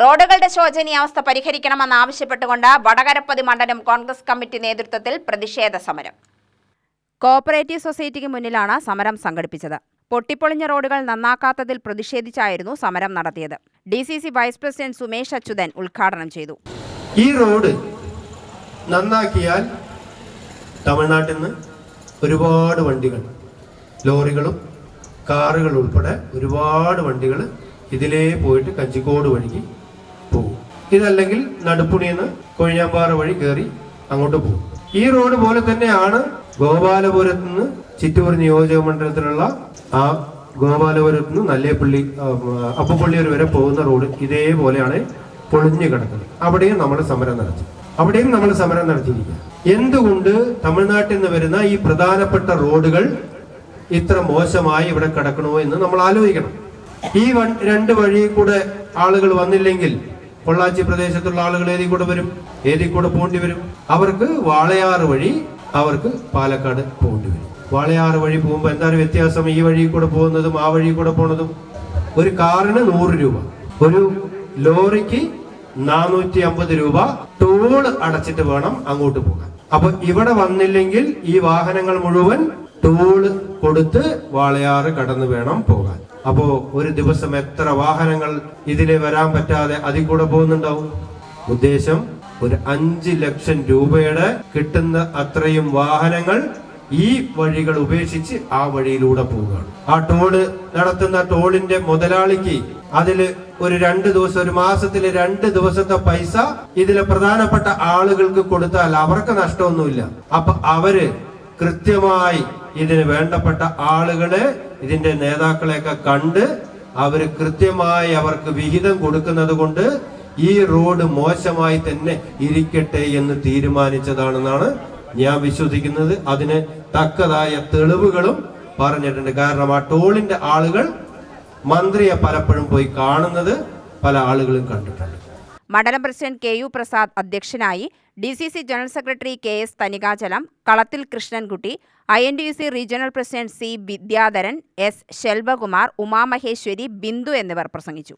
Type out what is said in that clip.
റോഡുകളുടെ ശോചനീയാവസ്ഥ പരിഹരിക്കണമെന്നാവശ്യപ്പെട്ടുകൊണ്ട് വടകരപ്പതി മണ്ഡലം കോൺഗ്രസ് കമ്മിറ്റി നേതൃത്വത്തിൽ പ്രതിഷേധ സമരം. കോപ്പറേറ്റീവ് സൊസൈറ്റിക്ക് മുന്നിലാണ് സമരം സംഘടിപ്പിച്ചത്. പൊട്ടിപ്പൊളിഞ്ഞ റോഡുകൾ നന്നാക്കാത്തതിൽ പ്രതിഷേധിച്ചായിരുന്നു സമരം നടത്തിയത്. D C C vice president Sumesh Achuthan ഉദ്ഘാടനം ചെയ്തു. ഈ റോഡ് നന്നാക്കിയാൽ തമിഴ്നാട്ടിൽ നിന്ന് ഒരുപാട് വണ്ടികൾ ലോറികളും കാറുകൾ ഉൾപ്പെടെ ഒരുപാട് വണ്ടികൾ ഇതിലേ പോയിട്ട് കഞ്ചിക്കോട് വഴിക്ക് ഇതല്ലെങ്കിൽ നടുപ്പുണിന്ന് കൊഴിഞ്ഞാമ്പാറ വഴി കയറി അങ്ങോട്ട് പോകും. ഈ റോഡ് പോലെ തന്നെയാണ് ഗോപാലപുരത്ത് നിന്ന് ചിറ്റൂർ നിയോജക മണ്ഡലത്തിലുള്ള ആ ഗോപാലപുരത്ത് നിന്ന് നല്ലേപ്പള്ളി അപ്പപ്പള്ളിയൂർ വരെ പോകുന്ന റോഡ് ഇതേപോലെയാണ് പൊളിഞ്ഞു കിടക്കുന്നത്. അവിടെയും നമ്മൾ സമരം നടത്തി. അവിടെയും നമ്മൾ സമരം നടത്തിയിരിക്കുക എന്തുകൊണ്ട് തമിഴ്നാട്ടിൽ നിന്ന് വരുന്ന ഈ പ്രധാനപ്പെട്ട റോഡുകൾ ഇത്ര മോശമായി ഇവിടെ കിടക്കണോ എന്ന് നമ്മൾ ആലോചിക്കണം. ഈ രണ്ട് വഴി കൂടെ ആളുകൾ വന്നില്ലെങ്കിൽ പൊള്ളാച്ചി പ്രദേശത്തുള്ള ആളുകൾ ഏരിക്കൂടെ വരും ഏരിക്കൂടെ കൂടെ പോണ്ടി വരും. അവർക്ക് വാളയാറ് വഴി അവർക്ക് പാലക്കാട് പോകേണ്ടി വരും. വാളയാറ് വഴി പോകുമ്പോൾ എന്താണ് വ്യത്യാസം? ഈ വഴി കൂടെ പോകുന്നതും ആ വഴി കൂടെ പോണതും? ഒരു കാറിന് നൂറ് രൂപ ഒരു ലോറിക്ക് നാനൂറ്റി അമ്പത് രൂപ ടോൾ അടച്ചിട്ട് വേണം അങ്ങോട്ട് പോകാൻ. അപ്പൊ ഇവിടെ വന്നില്ലെങ്കിൽ ഈ വാഹനങ്ങൾ മുഴുവൻ ടോൾ കൊടുത്ത് വാളയാറ് കടന്നു വേണം പോകാൻ. അപ്പോ ഒരു ദിവസം എത്ര വാഹനങ്ങൾ ഇതിലെ വരാൻ പറ്റാതെ അതിൽ കൂടെ പോകുന്നുണ്ടാവും? ഉദ്ദേശം ഒരു അഞ്ച് ലക്ഷം രൂപയുടെ കിട്ടുന്ന അത്രയും വാഹനങ്ങൾ ഈ വഴികൾ ഉപേക്ഷിച്ച് ആ വഴിയിലൂടെ പോവുകയാണ്. ആ ടോൾ നടത്തുന്ന ടോളിന്റെ മുതലാളിക്ക് അതിൽ ഒരു രണ്ട് ദിവസം ഒരു മാസത്തിലെ രണ്ട് ദിവസത്തെ പൈസ ഇതിലെ പ്രധാനപ്പെട്ട ആളുകൾക്ക് കൊടുത്താൽ അവർക്ക് നഷ്ടമൊന്നുമില്ല. അപ്പൊ അവർ കൃത്യമായി ഇതിന് വേണ്ടപ്പെട്ട ആളുകളെ ഇതിന്റെ നേതാക്കളെയൊക്കെ കണ്ട് അവർ കൃത്യമായി അവർക്ക് വിഹിതം കൊടുക്കുന്നത് കൊണ്ട് ഈ റോഡ് മോശമായി തന്നെ ഇരിക്കട്ടെ എന്ന് തീരുമാനിച്ചതാണെന്നാണ് ഞാൻ വിശ്വസിക്കുന്നത്. അതിന് തക്കതായ തെളിവുകളും പറഞ്ഞിട്ടുണ്ട്. കാരണം ആ ടോളിന്റെ ആളുകൾ മന്ത്രിയെ പലപ്പോഴും പോയി കാണുന്നത് പല ആളുകളും കണ്ടിട്ടുണ്ട്. മണ്ഡലം പ്രസിഡന്റ് കെ യു പ്രസാദ് അധ്യക്ഷനായി D C C general secretary K S Thanikachalam Kalathil Krishnankutty I N D U C regional president C Vidyadharan S. Selvakumar Umamaheswari Bindu എന്നിവർ പ്രസംഗിച്ചു.